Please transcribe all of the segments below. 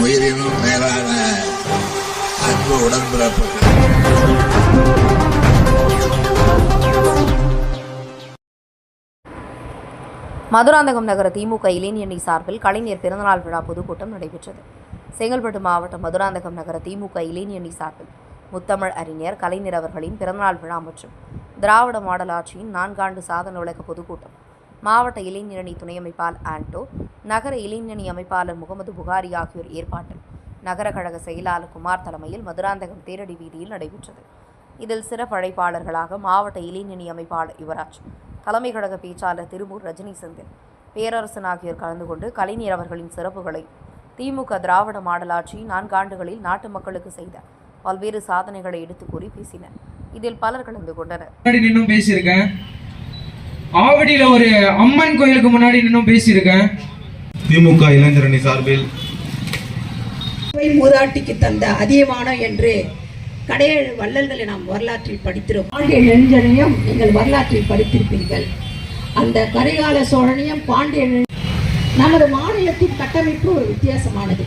உயிரினும் மேலான அன்பு உடன்பிறப்புகள். மதுராந்தகம் நகர திமுக இளைஞரணி சார்பில் கலைஞர் பிறந்தநாள் விழா பொதுக்கூட்டம் நடைபெற்றது. செங்கல்பட்டு மாவட்டம் மதுராந்தகம் நகர திமுக இளைஞரணி சார்பில் முத்தமிழ் அறிஞர் கலைஞர் அவர்களின் பிறந்தநாள் விழா மற்றும் திராவிட மாடல் ஆட்சியின் நான்காண்டு சாதன விளக்க பொதுக்கூட்டம். மாவட்ட இளைஞரணி துணை அமைப்பாளர் ஆண்டோ நகர இளைஞரணி அமைப்பாளர் முகமது புகாரி ஆகியோர் ஏற்பாட்டில் நகர கழக செயலாளர் குமார் தலைமையில் மதுராந்தகம் தேரடி வீதியில் நடைபெற்றது. இதில் சிறப்பு அழைப்பாளர்களாக மாவட்ட இளைஞணி அமைப்பாளர் யுவராஜ் தலைமை கழக பேச்சாளர் திருமூர் ரஜினி செந்தில் பேரரசன் ஆகியோர் கலந்து கொண்டு கலைஞர் அவர்களின் சிறப்புகளை திமுக திராவிட மாடலாட்சி நான்காண்டுகளில் நாட்டு மக்களுக்கு செய்த பல்வேறு சாதனைகளை எடுத்துக் கூறி பேசினர். இதில் பலர் கலந்து கொண்டனர். ஆவடியில ஒரு அம்மன் கோயிலுக்கு முன்னாடி நின்னும் பேசியிருக்கேன். திமுக இளைஞரணி சார்பில். மூதாட்டிக்கு தந்த அதியமானம் என்று கடையேழு வள்ளல்களை நாம் வரலாற்றில் படித்திருப்போம். பாண்டிய நெஞ்சனையும் நீங்கள் வரலாற்றில் படித்திருப்பீர்கள். அந்த கரிகால சோழனையும் பாண்டிய நமது மாநிலத்தின் கட்டமைப்பு ஒரு வித்தியாசமானது.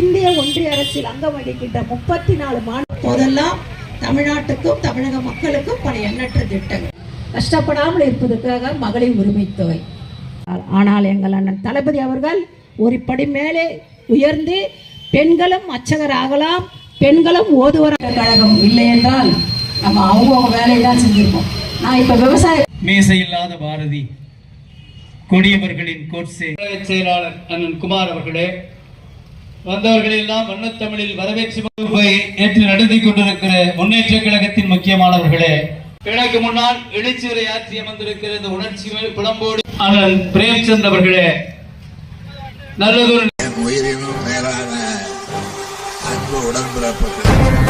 இந்திய ஒன்றிய அரசில் அங்கம் வகிக்கின்ற முப்பத்தி நாலு மாநில போதெல்லாம் தமிழ்நாட்டுக்கும் தமிழக மக்களுக்கும் பல எண்ணற்ற திட்டங்கள். கஷ்டப்படாமல் இருப்பதற்காக மகளிர் உரிமை தொகை ஆனால் எங்கள் அண்ணன் தளபதி அவர்கள் ஒரு படி மேலே உயர்ந்து பெண்களும் அச்சகர் ஆகலாம் பெண்களும் ஓதுவர் கழகம் இல்லை என்றால் நம்ம அவங்கவுங்க வேலையை தான் செஞ்சிருப்போம். நான் இப்ப விவசாய மீசை இல்லாத பாரதி கொடியவர்களின் கோட்சே செயலாளர் அண்ணன் குமார் அவர்களே வந்தவர்கள் எல்லாம் வண்ணத்தமிழில் வரவேற்று வகுப்பை ஏற்று நடத்தி கொண்டிருக்கிற முன்னேற்ற கழகத்தின் முக்கியமானவர்களே எனக்கு முன்னால் எழுச்சியுரை ஆற்றி அமர்ந்திருக்கிற இந்த உணர்ச்சி புலம்போடு அண்ணன் பிரேம்சந்த் அவர்களே நல்லதொரு உயிரினும் மேலான அன்பு உடன்பிறப்புகள்